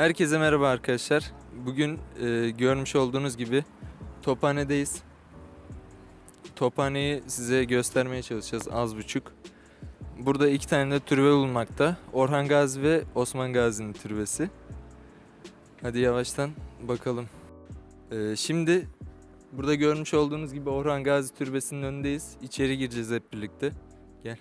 Herkese merhaba arkadaşlar. Bugün e, görmüş olduğunuz gibi Tophane'deyiz. Tophane'yi size göstermeye çalışacağız az buçuk. Burada iki tane de türbe bulunmakta. Orhan Gazi ve Osman Gazi'nin türbesi. Hadi yavaştan bakalım. E, şimdi burada görmüş olduğunuz gibi Orhan Gazi türbesinin önündeyiz. İçeri gireceğiz hep birlikte. Gel.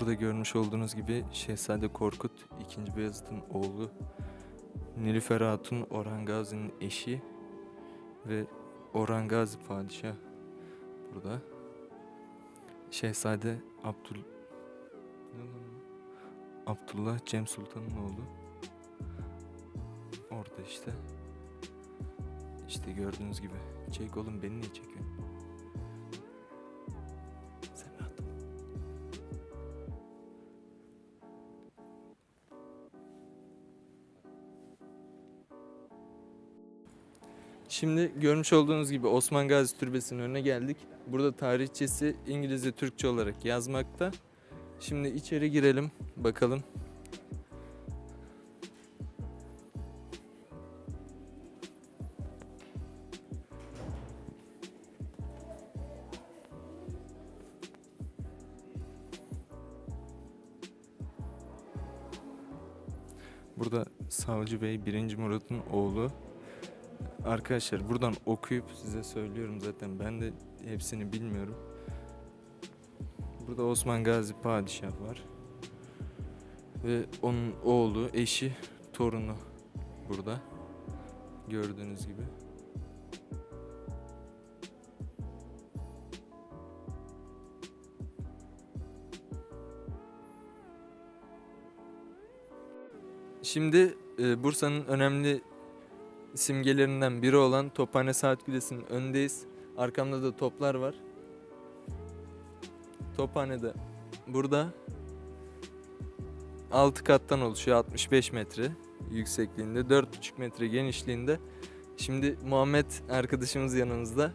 Burada görmüş olduğunuz gibi Şehzade Korkut 2. Beyazıt'ın oğlu Nilüfer Hatun Orhan Gazi'nin eşi ve Orhan Gazi Padişah burada. Şehzade Abdül? Abdullah Cem Sultan'ın oğlu. Orada işte. İşte gördüğünüz gibi. Çek oğlum beni niye çekiyorsun? Şimdi görmüş olduğunuz gibi Osman Gazi Türbesi'nin önüne geldik. Burada tarihçesi İngilizce Türkçe olarak yazmakta. Şimdi içeri girelim bakalım. Burada Savcı Bey 1. Murat'ın oğlu. Arkadaşlar buradan okuyup size söylüyorum zaten. Ben de hepsini bilmiyorum. Burada Osman Gazi Padişah var. Ve onun oğlu, eşi, torunu burada. Gördüğünüz gibi. Şimdi e, Bursa'nın önemli simgelerinden biri olan Tophane Saat Kulesi'nin önündeyiz. Arkamda da toplar var. Tophane'de burada 6 kattan oluşuyor 65 metre yüksekliğinde 4,5 metre genişliğinde. Şimdi Muhammed arkadaşımız yanımızda.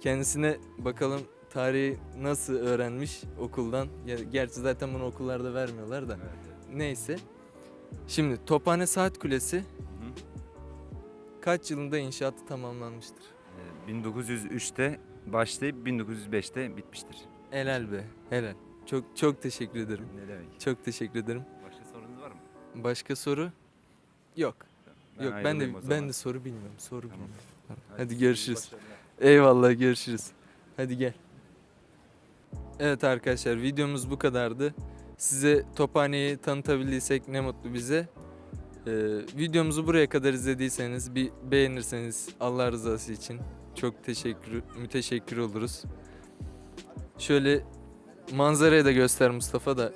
Kendisine bakalım tarihi nasıl öğrenmiş okuldan. Gerçi zaten bunu okullarda vermiyorlar da. Neyse. Şimdi Tophane Saat Kulesi kaç yılında inşaatı tamamlanmıştır? Ee, 1903'te başlayıp 1905'te bitmiştir. Helal be, helal. Çok çok teşekkür ederim. Ne demek? Çok teşekkür ederim. Başka sorunuz var mı? Başka soru? Yok. Yok ben de ben de soru bilmiyorum. Soru Tamam. bilmiyorum. Hadi Hadi görüşürüz. Eyvallah görüşürüz. Hadi gel. Evet arkadaşlar videomuz bu kadardı. Size Tophane'yi tanıtabildiysek ne mutlu bize. Ee, videomuzu buraya kadar izlediyseniz bir beğenirseniz Allah rızası için çok teşekkür müteşekkir oluruz. Şöyle manzarayı da göster Mustafa da